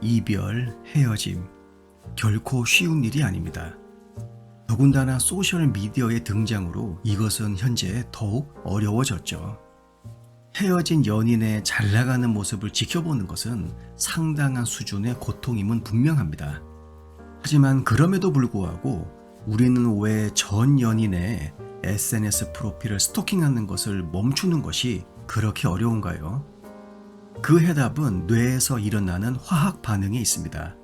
이별, 헤어짐. 결코 쉬운 일이 아닙니다. 더군다나 소셜미디어의 등장으로 이것은 현재 더욱 어려워졌죠. 헤어진 연인의 잘 나가는 모습을 지켜보는 것은 상당한 수준의 고통임은 분명합니다. 하지만 그럼에도 불구하고 우리는 왜 전 연인의 SNS 프로필을 스토킹하는 것을 멈추는 것이 그렇게 어려운가요? 그 해답은 뇌에서 일어나는 화학 반응에 있습니다.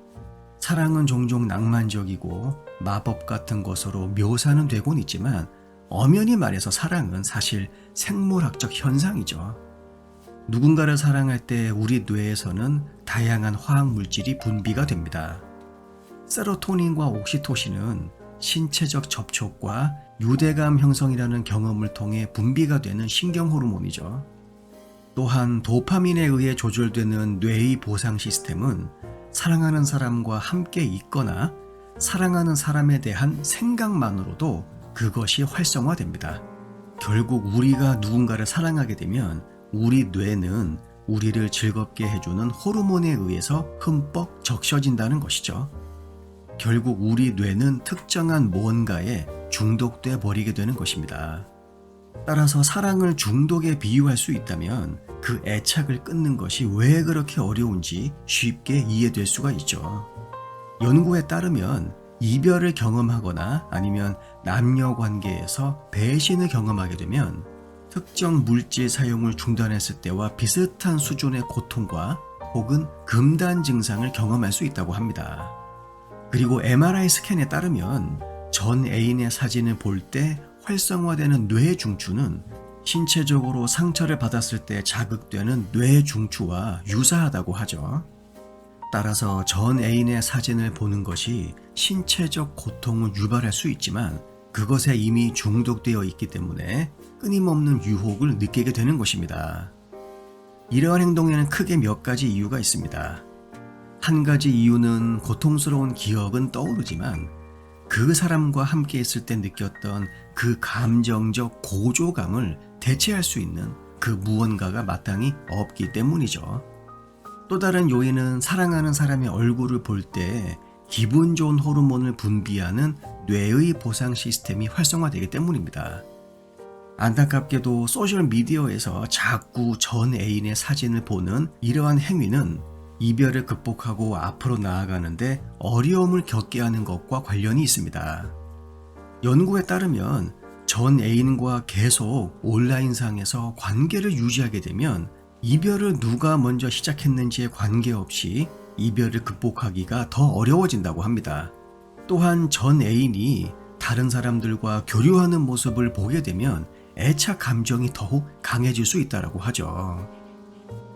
사랑은 종종 낭만적이고 마법 같은 것으로 묘사는 되곤 있지만 엄연히 말해서 사랑은 사실 생물학적 현상이죠. 누군가를 사랑할 때 우리 뇌에서는 다양한 화학 물질이 분비가 됩니다. 세로토닌과 옥시토신은 신체적 접촉과 유대감 형성이라는 경험을 통해 분비가 되는 신경 호르몬이죠. 또한 도파민에 의해 조절되는 뇌의 보상 시스템은 사랑하는 사람과 함께 있거나 사랑하는 사람에 대한 생각만으로도 그것이 활성화됩니다. 결국 우리가 누군가를 사랑하게 되면 우리 뇌는 우리를 즐겁게 해주는 호르몬에 의해서 흠뻑 적셔진다는 것이죠. 결국 우리 뇌는 특정한 무언가에 중독돼 버리게 되는 것입니다. 따라서 사랑을 중독에 비유할 수 있다면 그 애착을 끊는 것이 왜 그렇게 어려운지 쉽게 이해될 수가 있죠. 연구에 따르면 이별을 경험하거나 아니면 남녀 관계에서 배신을 경험하게 되면 특정 물질 사용을 중단했을 때와 비슷한 수준의 고통과 혹은 금단 증상을 경험할 수 있다고 합니다. 그리고 MRI 스캔에 따르면 전 애인의 사진을 볼 때 활성화되는 뇌 중추는 신체적으로 상처를 받았을 때 자극되는 뇌 중추와 유사하다고 하죠. 따라서 전 애인의 사진을 보는 것이 신체적 고통을 유발할 수 있지만 그것에 이미 중독되어 있기 때문에 끊임없는 유혹을 느끼게 되는 것입니다. 이러한 행동에는 크게 몇 가지 이유가 있습니다. 한 가지 이유는 고통스러운 기억은 떠오르지만 그 사람과 함께 있을 때 느꼈던 그 감정적 고조감을 대체할 수 있는 그 무언가가 마땅히 없기 때문이죠. 또 다른 요인은 사랑하는 사람의 얼굴을 볼 때 기분 좋은 호르몬을 분비하는 뇌의 보상 시스템이 활성화되기 때문입니다. 안타깝게도 소셜미디어에서 자꾸 전 애인의 사진을 보는 이러한 행위는 이별을 극복하고 앞으로 나아가는데 어려움을 겪게 하는 것과 관련이 있습니다. 연구에 따르면 전 애인과 계속 온라인상에서 관계를 유지하게 되면 이별을 누가 먼저 시작했는지에 관계없이 이별을 극복하기가 더 어려워진다고 합니다. 또한 전 애인이 다른 사람들과 교류하는 모습을 보게 되면 애착 감정이 더욱 강해질 수 있다고 하죠.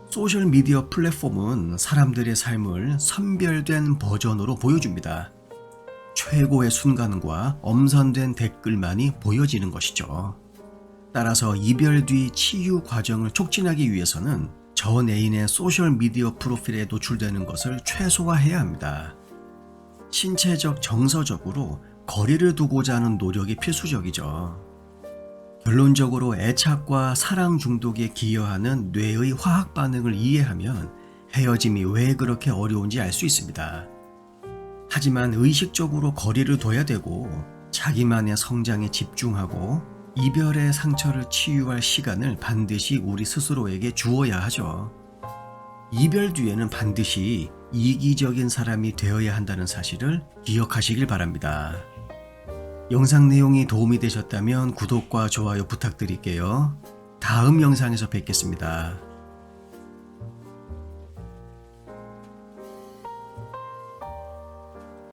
소셜 미디어 플랫폼은 사람들의 삶을 선별된 버전으로 보여줍니다. 최고의 순간과 엄선된 댓글만이 보여지는 것이죠. 따라서 이별 뒤 치유 과정을 촉진하기 위해서는 전 애인의 소셜 미디어 프로필에 노출되는 것을 최소화해야 합니다. 신체적 정서적으로 거리를 두고자 하는 노력이 필수적이죠. 결론적으로 애착과 사랑 중독에 기여하는 뇌의 화학 반응을 이해하면 헤어짐이 왜 그렇게 어려운지 알 수 있습니다. 하지만 의식적으로 거리를 둬야 되고 자기만의 성장에 집중하고 이별의 상처를 치유할 시간을 반드시 우리 스스로에게 주어야 하죠. 이별 뒤에는 반드시 이기적인 사람이 되어야 한다는 사실을 기억하시길 바랍니다. 영상 내용이 도움이 되셨다면 구독과 좋아요 부탁드릴게요. 다음 영상에서 뵙겠습니다.